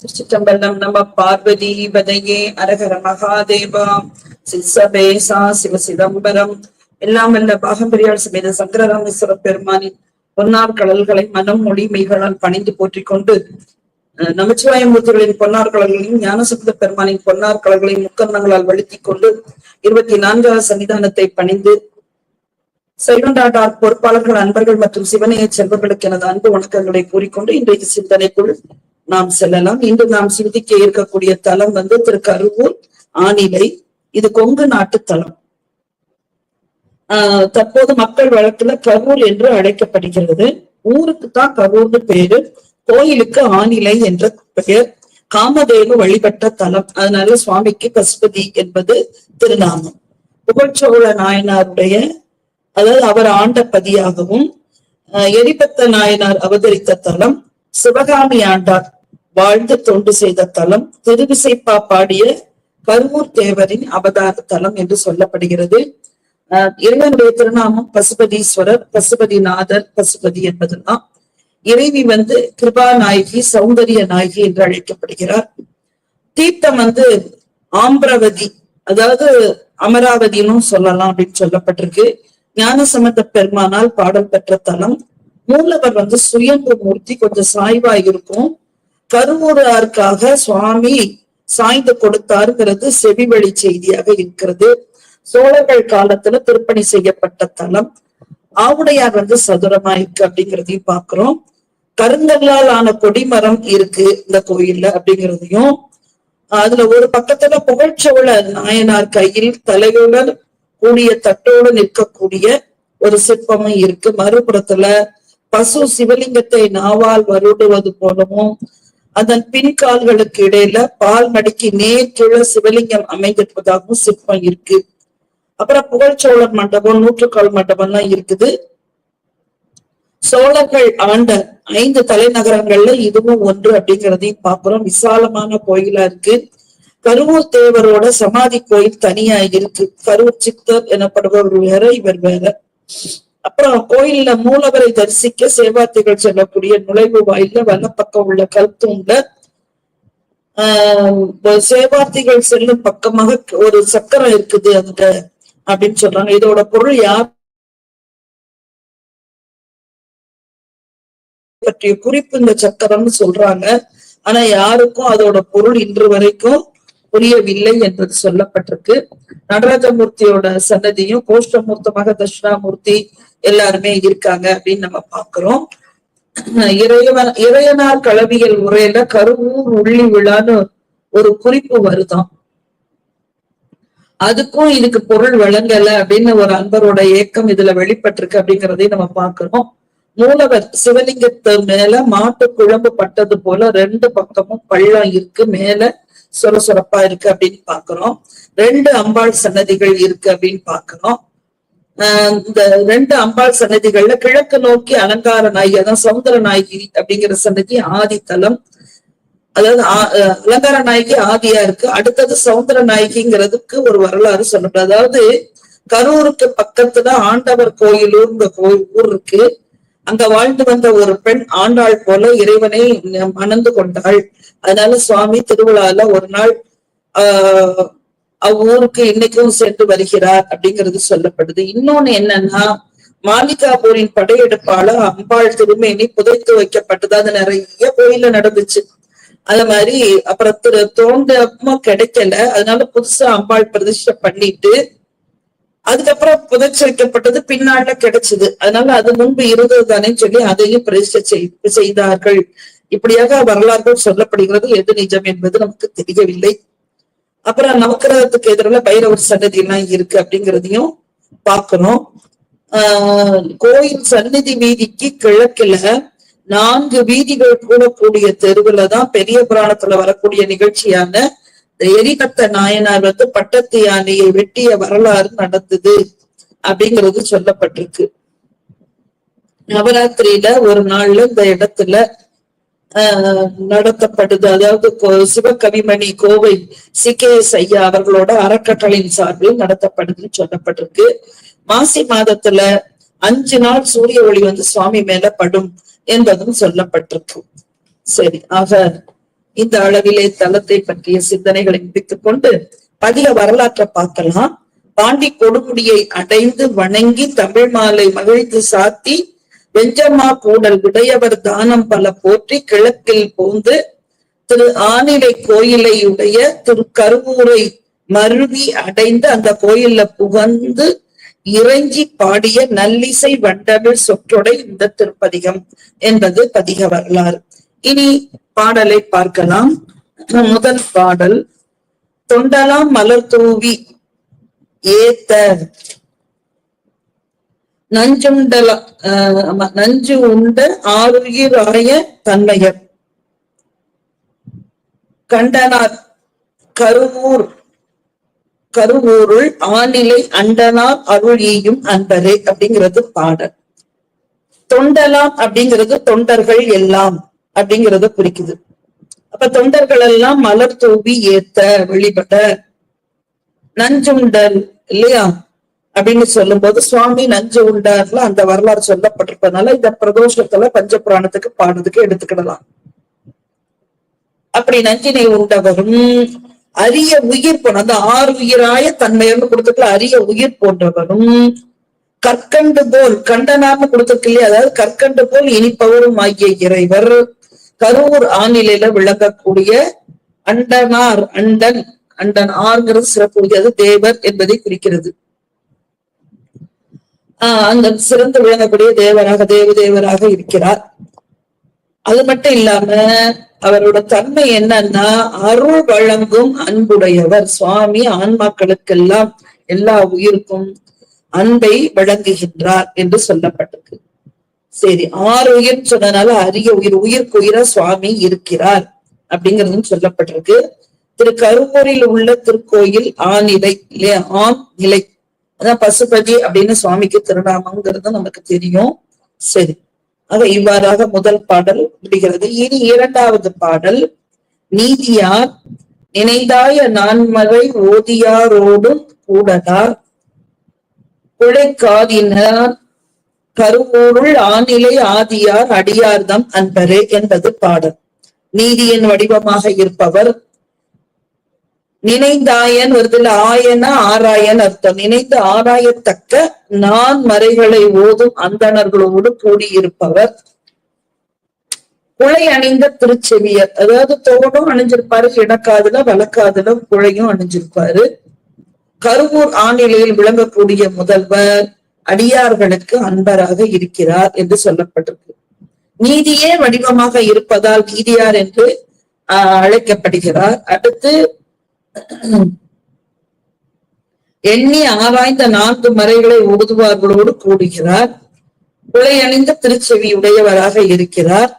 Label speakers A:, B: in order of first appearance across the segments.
A: திருச்சிற்றம்பலம் நம பார்வதி பதையே அரகர மகாதேவா. சிசபேசா சிவ சிதம்பரம். எல்லாம் வல்ல பாகம்பிரியாள் சமேத சங்கரராமேஸ்வர பெருமானின் பொன்னார் கடல்களை மனம் மொழி மெய்களால் பணிந்து போற்றிக் கொண்டு நமச்சிவாயமூர்த்திகளின் பொன்னார் கடல்களையும் ஞானசப்த பெருமானின் பொன்னார் கடல்களையும் முக்கர்ணங்களால் வழுத்திக் கொண்டு இருபத்தி நான்காவது சன்னிதானத்தை பணிந்து சைவண்டாட்டார் பொறுப்பாளர்கள் அன்பர்கள் மற்றும் சிவனைய செல்வர்களுக்கு எனது அன்பு வணக்கங்களை கூறிக்கொண்டு இன்றைக்கு சிந்தனைக்குள் நாம் செல்லலாம். இன்று நாம் சிந்திக்க இருக்கக்கூடிய தலம் வந்து திரு கருவூர் ஆனிலை இது கொங்கு நாட்டு தலம். ஆஹ் தற்போது மக்கள் வழக்குல கரூர் என்று அழைக்கப்படுகிறது. ஊருக்கு தான் கரூர்னு பேரு. கோயிலுக்கு ஆனிலை என்ற பெயர். காமதேவ வழிபட்ட தலம். அதனால சுவாமிக்கு பசுபதி என்பது திருநாமம். புகழ்ச்சோழ நாயனாருடைய அதாவது அவர் ஆண்ட பதியாகவும் எரிபத்த நாயனார் அவதரித்த தலம் சிவகாமி ஆண்டார் வாழ்ந்து தொண்டு செய்த தலம் திருவிசைப்பா பாடிய கருவூர் தேவரின் அவதார தலம் என்று சொல்லப்படுகிறது. இறைவனுடைய திருநாமம் பசுபதீஸ்வரர் பசுபதிநாதர் பசுபதி என்பதுதான். இறைவி வந்து கிருபா நாயகி சௌந்தரிய நாயகி என்று அழைக்கப்படுகிறார். தீர்த்தம் வந்து ஆம்பிரவதி அதாவது அமராவதினும் சொல்லலாம் அப்படின்னு சொல்லப்பட்டிருக்கு. ஞானசமத்த பெருமானால் பாடல் பெற்ற தலம். மூலவர் வந்து சுயம்பு மூர்த்தி கொஞ்சம் சாய்வா இருக்கும். கருவூராருக்காக சுவாமி சாய்ந்து கொடுத்தாருங்கிறது செவிவழி செய்தியாக இருக்கிறது. சோழர்கள் காலத்துல திருப்பணி செய்யப்பட்ட தலம். ஆவுடையார் வந்து சதுரமா இருக்கு அப்படிங்கிறதையும் பாக்குறோம் கருங்கல்லால் ஆன கொடிமரம் இருக்கு இந்த கோயில்ல அப்படிங்கிறதையும். அதுல ஒரு பக்கத்துல புகழ்ச்சோழ நாயனார் கையில் தலையுடன் கூடிய தட்டோடு நிற்கக்கூடிய ஒரு சிற்பமும் இருக்கு. மறுபுறத்துல பசு சிவலிங்கத்தை நாவால் வருடுவது போலவும் அதன் பின்கால்களுக்கு இடையில பால் மடிக்கு நேற்றுள்ள சிவலிங்கம் அமைந்திருப்பதாகவும் சிற்பம் இருக்கு. அப்புறம் புகழ்ச்சோழர் மண்டபம் நூற்றுக்கால் மண்டபம் எல்லாம் இருக்குது. சோழர்கள் ஆண்ட ஐந்து தலைநகரங்கள்ல இதுவும் ஒன்று அப்படிங்கிறதையும் பாக்குறோம் விசாலமான கோயிலா இருக்கு. கருவூர் தேவரோட சமாதி கோயில் தனியா இருக்கு. கரூர் சித்தர் எனப்படுபவர் வேற இவர் வேற. அப்புறம் கோயில்ல மூலவரை தரிசிக்க சேவார்த்திகள் செல்லக்கூடிய நுழைவு வாயில வலப்பக்கம் உள்ள கல்தூண்ல ஆஹ் சேவார்த்திகள் செல்லும் பக்கமாக ஒரு சக்கரம் இருக்குது அந்த அப்படின்னு சொல்றாங்க. இதோட பொருள் யார் பற்றிய குறிப்பு இந்த சக்கரம்னு சொல்றாங்க. ஆனா யாருக்கும் அதோட பொருள் இன்று வரைக்கும் புரியவில்லை என்பது சொல்லப்பட்டிருக்கு. நடராஜமூர்த்தியோட சன்னதியும் கோஷ்டமூர்த்தமாக தட்சிணாமூர்த்தி எல்லாருமே இருக்காங்க அப்படின்னு நம்ம பாக்குறோம் இறைவன் இறையனார் கலவியல் உரையில கருவூர் உள்ளி விழான்னு ஒரு குறிப்பு வருதான் அதுக்கும் இதுக்கு பொருள் வழங்கல அப்படின்னு ஒரு அன்பரோட ஏக்கம் இதுல வெளிப்பட்டிருக்கு அப்படிங்கிறதையும் நம்ம பாக்குறோம் மூலவர் சிவலிங்கத்து மேல மாட்டு குழம்பு பட்டது போல ரெண்டு பக்கமும் பள்ளம் இருக்கு மேல சொர சொரப்பா இருக்கு அப்படின்னு பாக்குறோம் ரெண்டு அம்பாள் சன்னதிகள் இருக்கு அப்படின்னு பாக்குறோம் இந்த ரெண்டு அம்பாள் சன்னதிகள்ல கிழக்கு நோக்கி அலங்கார நாயகி அதான் சௌந்தர நாயகி அப்படிங்கிற சன்னதி ஆதித்தலம் அதாவது அலங்கார நாயகி ஆதியா இருக்கு. அடுத்தது சௌந்தர நாயகிங்கிறதுக்கு ஒரு வரலாறு சொல்லப்படுது அதாவது கரூருக்கு பக்கத்துல ஆண்டவர் கோயிலூர்ன்ற கோயில் ஊர் இருக்கு. அங்க வாழ்ந்து வந்த ஒரு பெண் ஆண்டாள் போல இறைவனை மணந்து கொண்டாள். அதனால சுவாமி திருவிழால ஒரு நாள் ஆஹ் அவ்வூருக்கு இன்னைக்கும் சென்று வருகிறார் அப்படிங்கிறது சொல்லப்படுது. இன்னொன்னு என்னன்னா மாலிகாபூரின் படையெடுப்பால அம்பாள் திருமேனி புதைத்து வைக்கப்பட்டது. அது நிறைய கோயில நடந்துச்சு. அது மாதிரி அப்புறம் திரு தோண்டமா கிடைக்கல. அதனால புதுசா அம்பாள் பிரதிஷ்டை பண்ணிட்டு அதுக்கப்புறம் புதைச்சு வைக்கப்பட்டது பின்னால கிடைச்சது. அதனால அது முன்பு இருந்தது தானே சொல்லி அதையும் பிரதிஷ்டை செய்தார்கள். இப்படியாக வரலாறுகள் சொல்லப்படுகிறது. எது நிஜம் என்பது நமக்கு தெரியவில்லை. அப்புறம் நவக்கிரகத்துக்கு எதிரில் பைரவர் சன்னதி எல்லாம் இருக்கு அப்படிங்கிறதையும் பார்க்கணும். ஆஹ் கோயில் சன்னதி வீதிக்கு கிழக்குல நான்கு வீதிகள் கூடக்கூடிய தெருவுல தான் பெரிய புராணத்துல வரக்கூடிய நிகழ்ச்சியான எரிகத்த நாயனார் வந்து பட்டத்து யானையை வெட்டிய வரலாறு நடந்தது அப்படிங்கிறது சொல்லப்பட்டிருக்கு. நவராத்திரியில ஒரு நாள்ல இந்த இடத்துல நடத்தப்படுது. அதாவது கோ- சிவகவிமணி கோவை சிகேஎஸ் ஐயா அவர்களோட அறக்கட்டளையின் சார்பில் நடத்தப்படுதுன்னு சொல்லப்பட்டிருக்கு. மாசி மாதத்துல அஞ்சு நாள் சூரிய ஒளி வந்து சுவாமி மேல படும் என்பதும் சொல்லப்பட்டிருக்கு. சரி ஆக இந்த அளவிலே தலத்தை பற்றிய சிந்தனைகளை முடித்துக் கொண்டு பதிக வரலாற்றை பார்க்கலாம். பாண்டி கொடுமுடியை அடைந்து வணங்கி தமிழ் மாலை மகிழ்ந்து சாத்தி வெஞ்சம்மா கூடல் உடையவர் தானம் பல போற்றி கிழக்கில் போந்து திரு ஆனிலை கோயிலை உடைய திரு கருவூரை மருவி அடைந்து அந்த கோயில்ல புகந்து இறைஞ்சி பாடிய நல்லிசை வண்டமிழ் சொற்றொடை இந்த திருப்பதிகம் என்பது பதிக வரலாறு. இனி பாடலை பார்க்கலாம். முதல் பாடல் தொண்டலாம் மலர் தூவி ஏத்த நஞ்சுண்டல நஞ்சு உண்ட ஆறுயிராய தன்மையர். கண்டனார் கருவூர் கருவூருள் ஆநிலை அண்டனார் அருளியும் அன்பரே அப்படிங்கிறது பாடல். தொண்டலாம் அப்படிங்கிறது தொண்டர்கள் எல்லாம் அப்படிங்கிறது குறிக்குது. அப்ப தொண்டர்கள் எல்லாம் மலர் தூவி ஏத்த வெளிப்பட்ட நஞ்சுண்டல் இல்லையா? அப்படின்னு சொல்லும் போது சுவாமி நஞ்சு உண்டார்ல அந்த வரலாறு சொல்லப்பட்டிருப்பதனால இந்த பிரதோஷத்துல பஞ்ச புராணத்துக்கு பாடுறதுக்கு எடுத்துக்கிடலாம். அப்படி நஞ்சினை உண்டவரும் அரிய உயிர் போன அந்த ஆறு உயிராய தன்மையர்னு கொடுத்துக்கல அரிய உயிர் போன்றவரும் கற்கண்டு போல் கண்டனார்னு கொடுத்துருக்கு இல்லையா அதாவது கற்கண்டு போல் இனிப்பவரும் ஆகிய இறைவர் கரூர் ஆநிலையில விளங்கக்கூடிய அண்டனார் அண்டன் அண்டன் ஆர்ங்கிறது சிறப்புடையது தேவர் என்பதை குறிக்கிறது. ஆஹ் அந்த சிறந்து விளங்கக்கூடிய தேவராக தேவ தேவராக இருக்கிறார். அது மட்டும் இல்லாம அவரோட தன்மை என்னன்னா அருள் வழங்கும் அன்புடையவர். சுவாமி ஆன்மாக்களுக்கெல்லாம் எல்லா உயிருக்கும் அன்பை வழங்குகின்றார் என்று சொல்லப்பட்டிருக்கு. சரி ஆறு உயிர் சொன்னனால அரிய உயிர் உயிருக்கு உயிரா சுவாமி இருக்கிறார் அப்படிங்கறதும் சொல்லப்பட்டிருக்கு. திரு கருவூரில் உள்ள திருக்கோயில் ஆநிலை இல்லையா? ஆம் நிலை அதான் பசுபதி அப்படின்னு சுவாமிக்கு திருநாமங்கிறது நமக்கு தெரியும். சரி. ஆக இவ்வாறாக முதல் பாடல் முடிகிறது. இனி இரண்டாவது பாடல். நீதியார் நினைந்தாய நான்மறை ஓதியாரோடும் கூடலார் குழைக்காதினார் கருவூருள் ஆநிலை ஆதியார் அடியார்தம் அன்பரே என்பது பாடல். நீதியின் வடிவமாக இருப்பவர் நினைந்தாயன் வருதுல ஆயன ஆராயன் அர்த்தம். நினைந்து ஆராயத்தக்க நான் மறைகளை ஓதும் அந்தணர்களோடு கூடியிருப்பவர். குழை அணிந்த திருச்செவியர். அதாவது தோடும் அணிஞ்சிருப்பாரு இடக்காதுல வழக்காதுல குழையும் அணிஞ்சிருப்பாரு. கருவூர் ஆநிலையில் விளங்கக்கூடிய முதல்வர் அடியார்களுக்கு அன்பராக இருக்கிறார் என்று சொல்லப்பட்டிருக்கு. நீதியே வடிவமாக இருப்பதால் நீதியார் என்று அழைக்கப்படுகிறார். அடுத்து எண்ணி ஆராய்ந்த நான்கு மறைகளை ஓதுவார்களோடு கூடுகிறார். குலையணிந்த திருச்செவி உடையவராக இருக்கிறார்.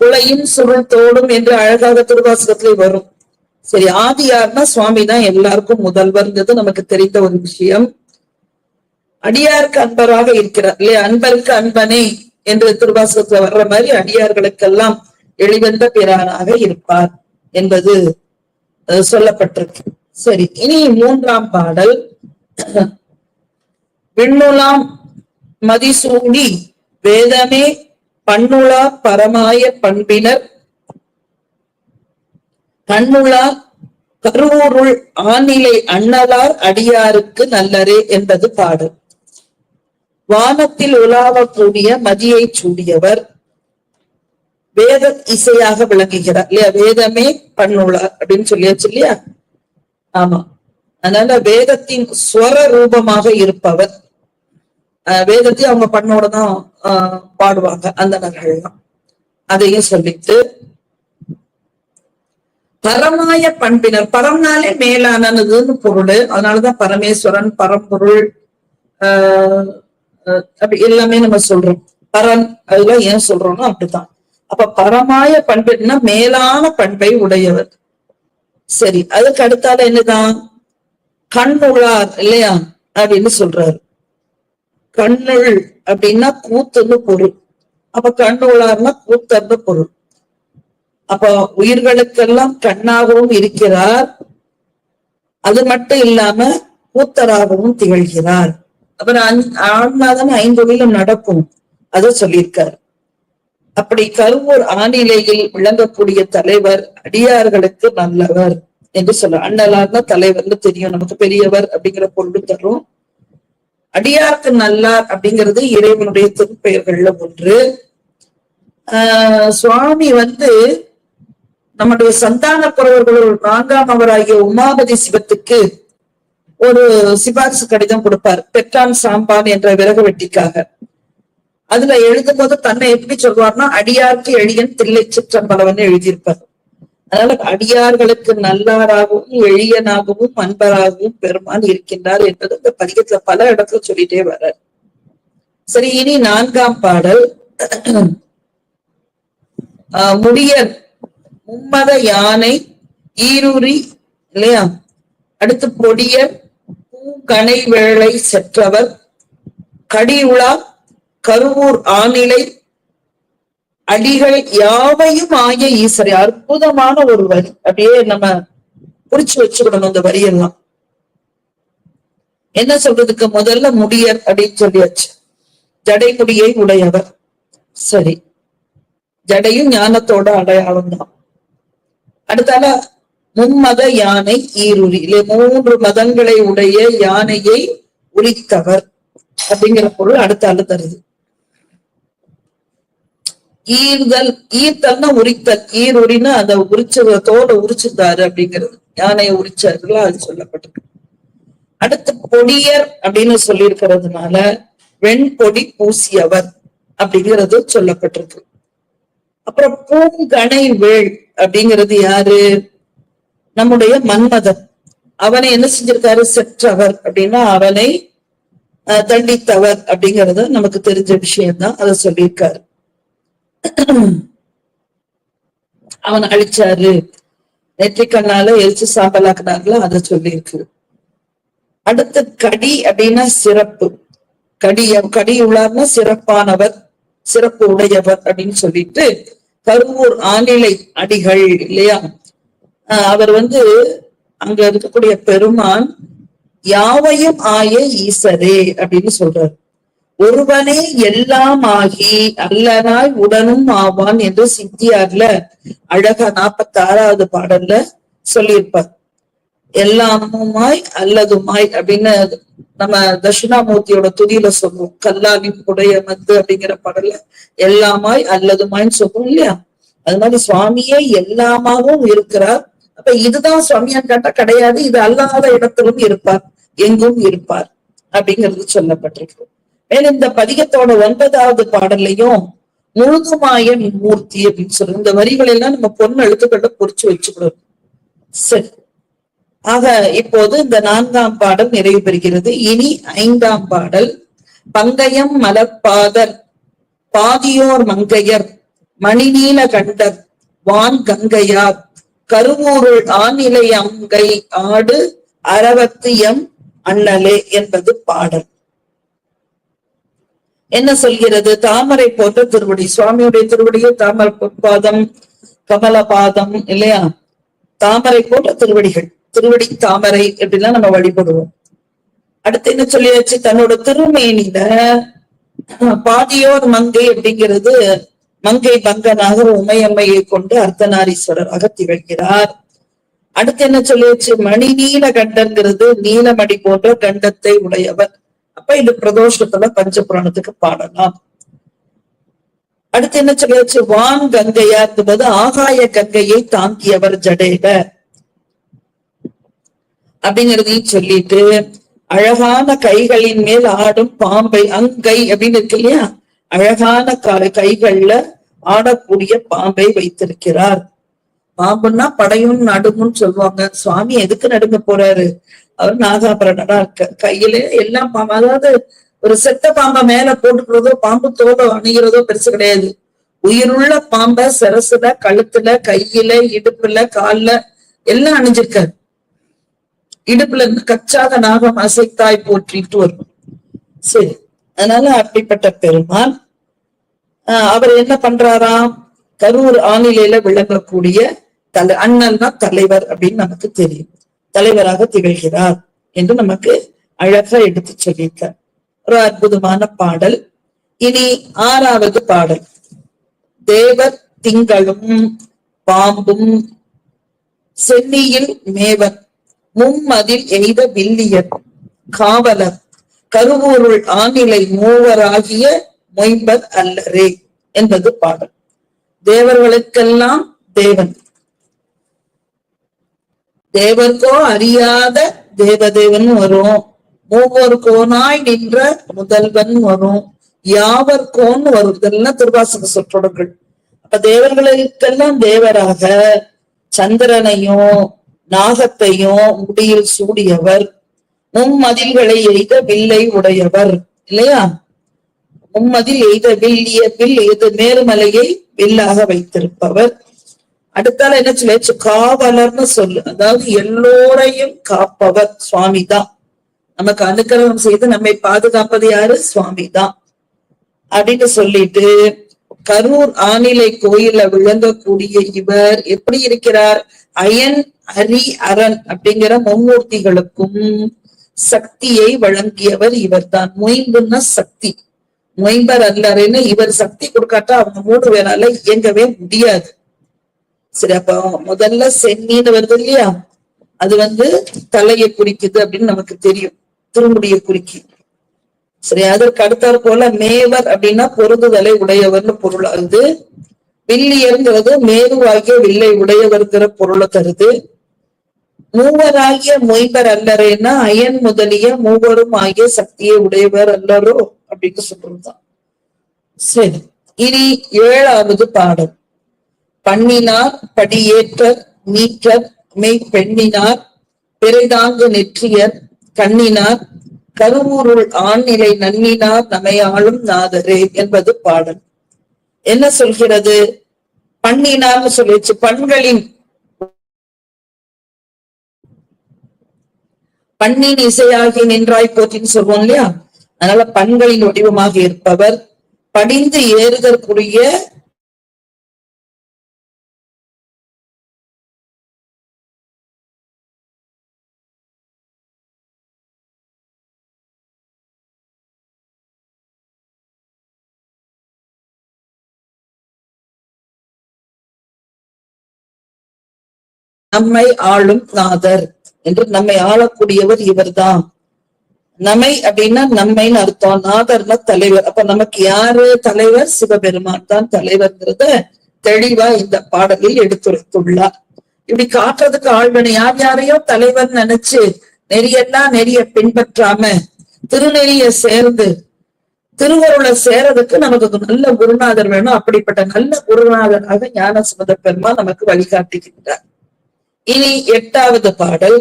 A: குலையும் சுருள் தோடும் என்று அழகாக திருவாசகத்திலே வரும். சரி ஆதியார்னா சுவாமி தான் எல்லாருக்கும் முதல்வர்ங்கிறது நமக்கு தெரிந்த ஒரு விஷயம். அடியாருக்கு அன்பராக இருக்கிறார். இல்லையா அன்பருக்கு அன்பனே என்று திருவாசகத்துல வர்ற மாதிரி அடியார்களுக்கெல்லாம் எளிவந்த பிரானாக இருப்பார். என்பது சொல்லப்பட்டிருக்கு. சரி இனி மூன்றாம் பாடல். விண்ணுலாம் மதிசூடி வேதமே பண்ணுலா பரமாய பண்பினர். கண்ணுலா கருவூருள் ஆநிலை அண்ணலார் அடியாருக்கு நல்லரே என்பது பாடல். வானத்தில் உலாவக்கூடிய மதியை சூடியவர். வேத இசையாக விளங்குகிறார் இல்லையா? வேதமே பண்ணுள்ளார் அப்படின்னு சொல்லியாச்சு இல்லையா? ஆமா. அதனால வேதத்தின் ஸ்வர ரூபமாக இருப்பவர் ஆஹ் வேதத்தை அவங்க பண்ணோட தான் ஆஹ் பாடுவாங்க. அந்த நகர்கள்லாம் அதையும் சொல்லிட்டு பரமாய பண்பினர். பரம்னாலே மேலானதுன்னு பொருள். அதனாலதான் பரமேஸ்வரன் பரம்பொருள் ஆஹ் ஆஹ் அப்படி எல்லாமே நம்ம சொல்றோம். பரன் அதெல்லாம் ஏன் சொல்றோம்னா அப்படித்தான். அப்ப பரமாய பண்புன்னா மேலான பண்பை உடையவர். சரி அதுக்கு அடுத்தால என்னதான்? கண்ணுளார் இல்லையா? அப்படின்னு சொல்றாரு. கண்ணுள் அப்படின்னா கூத்துன்னு பொருள். அப்ப கண்ணுளார்னா கூத்தர்னு பொருள். அப்ப உயிர்களுக்கெல்லாம் கண்ணாகவும் இருக்கிறார். அது மட்டும் இல்லாம கூத்தராகவும் திகழ்கிறார். அப்புறம் ஐந்து ஐந்தொழிலும் நடக்கும். அதை சொல்லியிருக்காரு. அப்படி கருவூர் ஆணிலையில் விளங்கக்கூடிய தலைவர் அடியார்களுக்கு நல்லவர் என்று சொல்ல அண்ணலார்னா தலைவர்னு தெரியும். நமக்கு பெரியவர் அப்படிங்கிற பொருள் தரும். அடியாருக்கு நல்லார் அப்படிங்கிறது இறைவனுடைய திருப்பெயர்கள்ல ஒன்று. ஆஹ் சுவாமி வந்து நம்முடைய சந்தான குறவர்கள் நான்காம் அவராகிய உமாபதி சிவத்துக்கு ஒரு சிபாரிசு கடிதம் கொடுப்பார். பெற்றான் சாம்பான் என்ற விறகு வெட்டிக்காக. அதுல எழுதும் போது தன்னை எப்படி சொல்வார்னா அடியார்க்கு எளியன் தில்லை சிற்றம்பலவன் எழுதியிருப்பார். அதனால அடியார்களுக்கு நல்லாராகவும் எளியனாகவும் அன்பராகவும் பெருமான் இருக்கின்றார் என்பது இந்த பதிகத்துல பல இடத்துல சொல்லிட்டே வர்றார். சரி இனி நான்காம் பாடல். ஆஹ் முடியர் மும்மத யானை ஈருரி இல்லையா? அடுத்து பொடியர் பூங்கனை வேளை செற்றவர் கடியுளா கருவூர் ஆநிலை அடிகள் யாவையும் ஆய ஈஸ்வரி அற்புதமான ஒரு வரி அப்படியே நம்ம புடிச்சு வச்சுக்கணும் இந்த வரியெல்லாம். என்ன சொல்றதுக்கு? முதல்ல முடியர் அப்படின்னு சொல்லியாச்சு. ஜடைமுடியை உடையவர். சரி. ஜடையும் ஞானத்தோட அடையாளம் தான். அடுத்தால மும்மத யானை ஈருரி. இல்லை மூன்று மதங்களை உடைய யானையை உரித்தவர். அப்படிங்கிற பொருள் அடுத்தால தருது. ஈர்தல் ஈர்த்தல்னா உரித்தல். ஈருரின்னா அந்த உரிச்சத தோலை உரிச்சிருந்தாரு அப்படிங்கிறது. யானையை உரிச்சாருல அது சொல்லப்பட்டிருக்கு அடுத்து பொடியர் அப்படின்னு சொல்லியிருக்கிறதுனால வெண்பொடி பூசியவர் அப்படிங்கிறது சொல்லப்பட்டிருக்கு. அப்புறம் பூங்கனை வேள் அப்படிங்கிறது யாரு? நம்முடைய மன்மதன். அவனை என்ன செஞ்சிருக்காரு? செற்றவர் அப்படின்னா அவனை தண்டித்தவர் அப்படிங்கறது நமக்கு தெரிஞ்ச விஷயம்தான். அதை சொல்லியிருக்காரு. அவன் அழிச்சாரு. நெற்றிக்கண்ணால எரிச்சு சாம்பலாக்குனாங்களோ அதை சொல்லியிருக்கு. அடுத்து கடி அப்படின்னா சிறப்பு. கடி கடி உள்ளார்னா சிறப்பானவர் சிறப்பு உடையவர் அப்படின்னு சொல்லிட்டு கருவூர் ஆநிலை அடிகள் இல்லையா? ஆஹ் அவர் வந்து அங்க இருக்கக்கூடிய பெருமான் யாவையும் ஆய ஈசரே அப்படின்னு சொல்றாரு. ஒருவனே எல்லாம் ஆகி அல்லனாய் உடனும் ஆவான் என்று சித்தியார்ல அழகா நாற்பத்தி ஆறாவது பாடல்ல சொல்லியிருப்பார். எல்லாமுமாய் அல்லதுமாய் அப்படின்னு நம்ம தட்சிணாமூர்த்தியோட துதியில சொல்றோம். கல்லாவின் உடைய மத்து அப்படிங்கிற பாடல்ல எல்லாமாய் அல்லதுமாய்ன்னு சொல்றோம் இல்லையா? அது மாதிரி சுவாமியே எல்லாமாவும் இருக்கிறார். அப்ப இதுதான் சுவாமியான்னு கேட்டா கிடையாது. இது அல்லாத இடத்திலும் இருப்பார். எங்கும் இருப்பார். அப்படிங்கிறது சொல்லப்பட்டிருக்கு. மேலும் இந்த பதிகத்தோட ஒன்பதாவது பாடல்லையும் முழுதுமாய மூர்த்தி அப்படின்னு சொல்லுவோம் இந்த வரிகள் எல்லாம் நம்ம பொண்ணு எழுத்துக்கள்ல பொறிச்சு வச்சுக்கணும். சரி. ஆக இப்போது இந்த நான்காம் பாடல் நிறைவு பெறுகிறது. இனி ஐந்தாம் பாடல். பங்கயம் மலர்பாதர் பாதியோர் மங்கையர் மணிநீல கண்டர் வான் கங்கையார் கருவூருள் ஆநிலை அங்கை ஆடு அரவத்து எம் அண்ணலே என்பது பாடல். என்ன சொல்கிறது? தாமரை போன்ற திருவடி சுவாமியுடைய திருவடியில் தாமரை பாதம் கமலபாதம் இல்லையா? தாமரை போன்ற திருவடிகள் திருவடி தாமரை எப்படிலாம் நம்ம வழிபடுவோம். அடுத்து என்ன சொல்லியாச்சு? தன்னோட திருமேனில பாதியோர் மங்கை அப்படிங்கிறது மங்கை பங்கனாக உமையம்மையை கொண்டு அர்த்தநாரீஸ்வரராக வைக்கிறார். அடுத்து என்ன சொல்லியாச்சு? மணி நீல கண்டங்கிறது நீலமடி போன்ற கண்டத்தை உடையவர். அப்ப இது பிரதோஷத்துல பஞ்சபுராணத்துக்கு பாடலாம். அடுத்து என்ன சொல்லியாச்சு? வான் கங்கையா என்பது ஆகாய கங்கையை தாங்கியவர் ஜடேக அப்படிங்கிறதையும் சொல்லிட்டு அழகான கைகளின் மேல் ஆடும் பாம்பை அங்கை அப்படின்னு இருக்கு இல்லையா? அழகான க- கைகள்ல ஆடக்கூடிய பாம்பை வைத்திருக்கிறார். பாம்புன்னா படையும் நடுங்கும்னு சொல்லுவாங்க. சுவாமி எதுக்கு நடுங்க போறாரு? அவர் நாகாபரணனா இருக்க கையில எல்லாம் பாம்பு அதாவது ஒரு செத்த பாம்பை மேல போட்டுக்கிறதோ பாம்பு தோலை அணிகிறதோ பெருசு கிடையாது. உயிருள்ள பாம்பை சிரசுல கழுத்துல கையில இடுப்புல கால்ல எல்லாம் அணிஞ்சிருக்காரு. இடுப்புல இருந்து கச்சாத நாகம் அசைத்தாய் போற்றிட்டு வரும். சரி அதனால அப்படிப்பட்ட பெருமாள் ஆஹ் அவர் என்ன பண்றாராம்? கரூர் ஆணிலையில விளங்கக்கூடிய தலை அண்ணன்னா தலைவர் அப்படின்னு நமக்கு தெரியும். தலைவராக திகழ்கிறார் என்று நமக்கு அழகா எடுத்து சொல்லியிருக்கார். ஒரு அற்புதமான பாடல். இனி ஆறாவது பாடல். தேவர் திங்களும் பாம்பும் சென்னியில் மேவன் மும்மதில் எய்த வில்லியர் காவலர் கருவூருள் ஆநிலை மூவராகிய மொய்பர் அல்லரே என்பது பாடல். தேவர்களுக்கெல்லாம் தேவன். தேவர்க்கோ அறியாத தேவதேவன் வரும். மூவர் கோனாய் நின்ற முதல்வன் வரும். யாவர்கோன் வரும். இதெல்லாம் திருவாசக சொற்றொடர்கள். அப்ப தேவர்களுக்கெல்லாம் தேவராக சந்திரனையும் நாகத்தையும் முடியில் சூடியவர். மும்மதில்களை எய்த வில்லை உடையவர். இல்லையா? மும்மதில் எய்த வில்லிய வில் எய்த மேல்மலையை வில்லாக வைத்திருப்பவர். அடுத்தால என்ன சொல்லியாச்சு? காவலர்னு சொல்லு. அதாவது எல்லோரையும் காப்பவர் சுவாமி தான் நமக்கு அனுக்கிரகம் செய்து நம்மை பாதுகாப்பது யாரு? சுவாமி தான் அப்படின்னு சொல்லிட்டு கரூர் ஆனிலை கோயில விளங்கக்கூடிய இவர் எப்படி இருக்கிறார்? அயன் ஹரி அரண் அப்படிங்கிற மும்மூர்த்திகளுக்கும் சக்தியை வழங்கியவர் இவர்தான். மொயம்புன்னா சக்தி. மொயம்பர் அல்லறேன்னு இவர் சக்தி கொடுக்காட்டா அவங்க மூணு பேரால இயங்கவே முடியாது. சரி அப்ப முதல்ல சென்னின்னு வருது இல்லையா? அது வந்து தலையை குறிக்குது அப்படின்னு நமக்கு தெரியும். திருமுடிய குறிக்கி. சரி அதற்கு அடுத்தாற் போல மேவர் அப்படின்னா பொருந்துதலை உடையவர்னு பொருள். அது வில்லியர்ங்கிறது மேருவாகிய வில்லை உடையவர்ங்கிற பொருளை தருது. மூவராகிய மொய்பர் அல்லறேன்னா அயன் முதலிய மூவரும் ஆகிய சக்தியை உடையவர் அல்லரோ அப்படின்னு சொல்றதுதான். சரி இனி ஏழாவது பாடம் பண்ணினார் படியேற்றர் நீற்றர் மெய் பெண்ணினார் பிறைதாங்கு நெற்றியர் கண்ணினார் கருவூருள் ஆண்நிலை நன்னினார் நமையாளும் நாதரே என்பது பாடல். என்ன சொல்கிறது? பண்ணினார்னு சொல்லிச்சு பண்களின் பண்ணின் இசையாகி நின்றாய் போற்றின்னு சொல்லுவோம் இல்லையா? அதனால பண்களின் வடிவமாக இருப்பவர். படிந்து ஏறுதற்குரிய நம்மை ஆளும் நாதர் என்று நம்மை ஆளக்கூடியவர் இவர்தான். நம்மை அப்படின்னா நம்மைன்னு அர்த்தம். நாதர்னா தலைவர். அப்ப நமக்கு யாரு தலைவர்? சிவபெருமான் தான் தலைவர்ங்கிறத தெளிவா இந்த பாடலில் எடுத்துரைத்துள்ளார். இப்படி காட்டுறதுக்கு ஆழ்வனை யார் யாரையோ தலைவர் நினைச்சு நெறியெல்லாம் நெறிய பின்பற்றாம திருநெறிய சேர்ந்து திருவருளை சேரதுக்கு நமக்கு நல்ல குருநாதர் வேணும். அப்படிப்பட்ட நல்ல குருநாதராக ஞான சுமத பெருமா நமக்கு வழிகாட்டுகின்றார். இனி எட்டாவது பாடல்.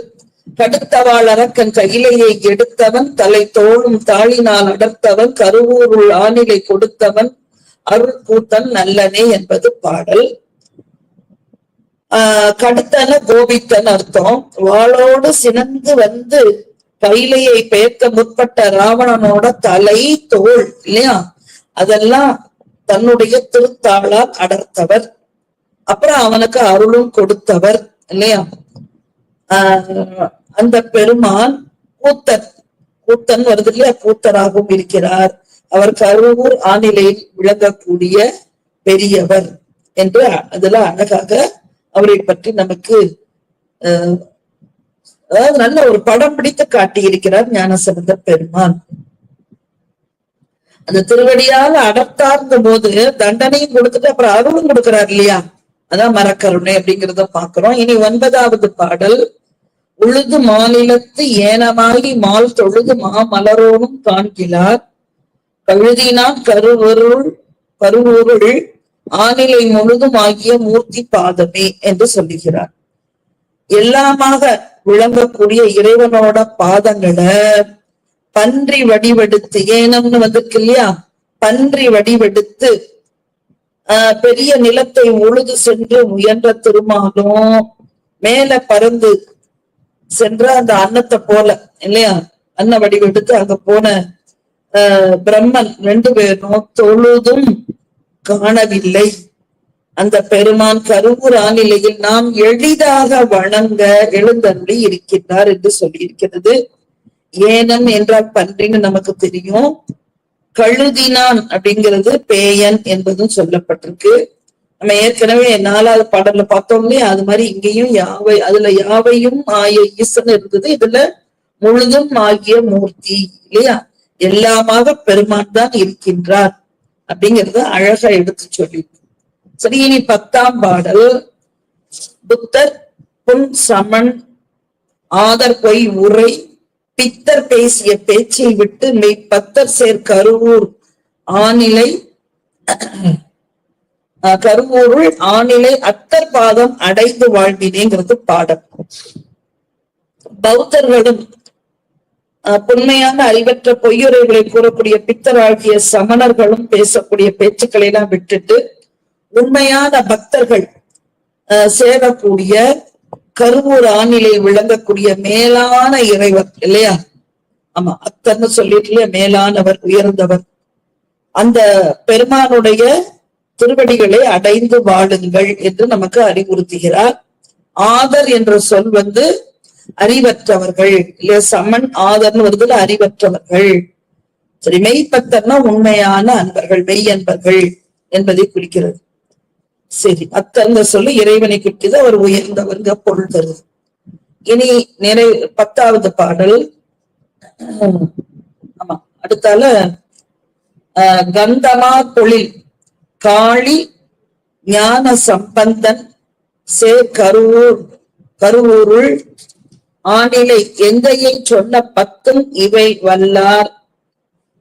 A: கடுத்தவாள் அரக்கன் கையிலையை எடுத்தவன் தலை தோளும் தாளினால் அடர்த்தவன் கருவூருள் ஆணிலை கொடுத்தவன் அருள் கூத்தன் நல்லனே என்பது பாடல். ஆஹ் கடுத்தன கோபித்தன் அர்த்தம். வாளோடு சினந்து வந்து கைலையை பெயர்க்க முற்பட்ட ராவணனோட தலை தோல் இல்லையா? அதெல்லாம் தன்னுடைய திருத்தாளால் அடர்த்தவர். அப்புறம் அவனுக்கு அருளும் கொடுத்தவர். இல்லையா? ஆஹ் அந்த பெருமான் கூத்தன் கூத்தன் வருது இல்லையா? கூத்தராகவும் இருக்கிறார். அவர் கருவூர் ஆநிலையில் விளங்கக்கூடிய பெரியவர் என்று அதுல அழகாக அவரை பற்றி நமக்கு அதாவது நல்ல ஒரு படம் பிடித்து காட்டியிருக்கிறார் ஞானசம்பந்த பெருமான் அந்த திருவடியால் அடர்த்தார்ந்த போது தண்டனையும் கொடுத்துட்டு அப்புறம் அருளும் கொடுக்கிறார் இல்லையா? அதான் மரக்கருணை அப்படிங்கிறத பாக்குறோம் இனி ஒன்பதாவது பாடல் உழுது மாநிலத்து ஏனமாகி மால் தொழுது மாமலரோனும் காண்கிறார். கழுதினான் கருவருள் கருவூருள் ஆநிலை முழுதும் ஆகிய மூர்த்தி பாதமே என்று சொல்லுகிறார். எல்லாமாக விளங்கக்கூடிய இறைவனோட பாதங்களை பன்றி வடிவெடுத்து ஏனம்னு வந்திருக்கு இல்லையா? பன்றி வடிவெடுத்து பெரிய நிலத்தை உழுது சென்று முயன்ற திருமாலும் மேல பறந்து சென்ற அந்த அன்னத்தை போல இல்லையா? அன்ன வடிவெடுத்து அங்க போன ஆஹ் பிரம்மன் ரெண்டு பேரும் தொழுதும் காணவில்லை. அந்த பெருமான் கருவூர் ஆநிலையில் நாம் எளிதாக வணங்க எழுந்தருளி இருக்கின்றார் என்று சொல்லியிருக்கிறது. ஏனம் என்றால் பன்றின்னு நமக்கு தெரியும். கழுதினான் அப்படிங்கிறது பேயன் என்பதும் சொல்லப்பட்டிருக்கு. நம்ம ஏற்கனவே நாலாவது பாடல்ல பார்த்தோம் இல்லையா அது மாதிரி இங்கேயும் யாவை அதுல யாவையும் ஆய ஈசன் இருந்தது. இதுல முழுதும் ஆகிய மூர்த்தி இல்லையா? எல்லாமாக பெருமான் தான் இருக்கின்றார் அப்படிங்கறத அழகா எடுத்து சொல்லி சரி இனி பத்தாம் பாடல். புத்தர் புன் சமன் ஆதர் பொய் உரை பித்தர் பேசிய பேச்சை விட்டு மெய்ப்பத்தர் சேர் கருவூர் ஆநிலை அஹ் கருவூருள் ஆநிலை அத்தர் பாதம் அடைந்து வாழ்வினேங்கிறது பாடம் பௌத்தர்களும் அஹ், புண்மையான அறிவற்ற பொய்யுரைகளை கூறக்கூடிய பித்தராகிய சமணர்களும் பேசக்கூடிய பேச்சுக்களை எல்லாம் விட்டுட்டு உண்மையான பக்தர்கள் அஹ், சேரக்கூடிய கருவூர் ஆணிலை விளங்கக்கூடிய மேலான இறைவர் இல்லையா? ஆமா அத்தன்னு சொல்லிட்டு இல்லையா? மேலானவர் உயர்ந்தவர். அந்த பெருமானுடைய திருவடிகளை அடைந்து வாழுங்கள் என்று நமக்கு அறிவுறுத்துகிறார். ஆதர் என்ற சொல் வந்து அறிவற்றவர்கள் இல்லையா? சமன் ஆதர்னு வருதுல அறிவற்றவர்கள். சரி மெய்ப்பத்தர்னா உண்மையான அன்பர்கள் மெய் அன்பர்கள் என்பதை குறிக்கிறது. சரி அத்தந்த சொல்லி இறைவனை கிட்டதான் அவர் உயர்ந்தவர்ங்க பொருள் தருது. இனி நிறை பத்தாவது பாடல். ஆமா அடுத்தால கந்தமா தொழில் காளி ஞான சம்பந்தன் சே கருவூர் கருவூருள் ஆணிலை எங்கையை சொன்ன பத்தும் இவை வல்லார்.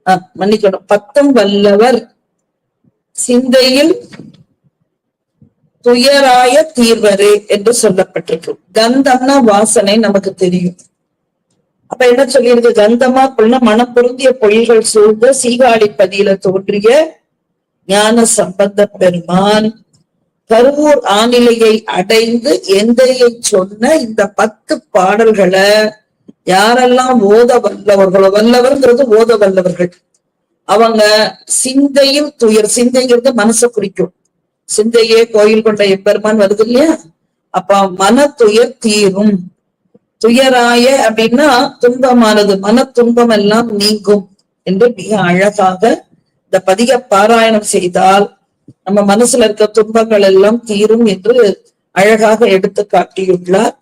A: ஆஹ் மன்னிக்கணும் பத்தும் வல்லவர் சிந்தையில் துயராய தீர்வரே என்று சொல்லப்பட்டிருக்கு. கந்தம்னா வாசனை நமக்கு தெரியும். அப்ப என்ன சொல்லியிருக்கு? கந்தமா புள்ள மனம் பொருந்திய பொய்கள் சூழ்ந்த சீகாழிப்பதியில தோன்றிய ஞான சம்பந்த பெருமான் கருவூர் ஆநிலையை அடைந்து எந்தையை சொன்ன இந்த பத்து பாடல்களை யாரெல்லாம் ஓத வல்லவர்களோ வல்லவர்ங்கிறது ஓத வல்லவர்கள். அவங்க சிந்தையில் துயர் சிந்தைங்கிறது மனசை குறிக்கும். சிந்தையே கோயில் கொண்ட எப்பெருமான் வருது இல்லையா அப்ப மன துயர் தீரும். துயராய அப்படின்னா துன்பமானது. மன துன்பம் எல்லாம் நீங்கும் என்று மிக அழகாக இந்த பதிக பாராயணம் செய்தால் நம்ம மனசுல இருக்க துன்பங்கள் எல்லாம் தீரும் என்று அழகாக எடுத்து காட்டியுள்ளார்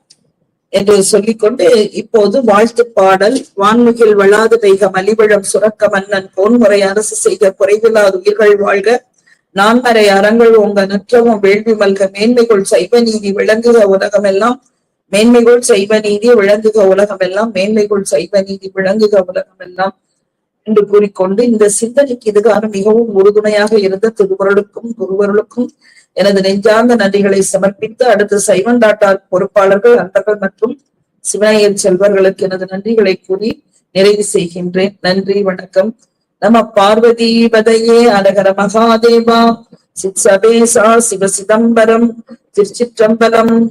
A: என்று சொல்லிக்கொண்டு இப்போது வாழ்த்து பாடல் வான்முகில் வளாது பெய்க மலிவிழம் சுரக்க மன்னன் போன்முறை அரசு செய்த குறைவில்லாத உயிர்கள் வாழ்க நான்மறை அறங்கள் உங்க நற்றமும் வேள்வி மல்க மேன்மைகள் சைவ நீதி விளங்குக உலகம் எல்லாம் மேன்மைகள் சைவ நீதி விளங்குக உலகம் எல்லாம் மேன்மைகள் சைவ நீதி விளங்குக உலகம் எல்லாம் என்று கூறிக்கொண்டு இந்த சிந்தனைக்கு இதுகான மிகவும் உறுதுணையாக இருந்த திருவருளுக்கும் குருவருளுக்கும் எனது நெஞ்சார்ந்த நன்றிகளை சமர்ப்பித்து அடுத்து சைவன் டாட்டார் பொறுப்பாளர்கள் அன்பர்கள் மற்றும் சிவனையர் செல்வர்களுக்கு எனது நன்றிகளை கூறி நிறைவு செய்கின்றேன். நன்றி வணக்கம். நம பார்வதி பதையே அழகர மகாதேவா. சித் சபேசா சிவ சிதம்பரம் திருச்சிற்றம்பலம்.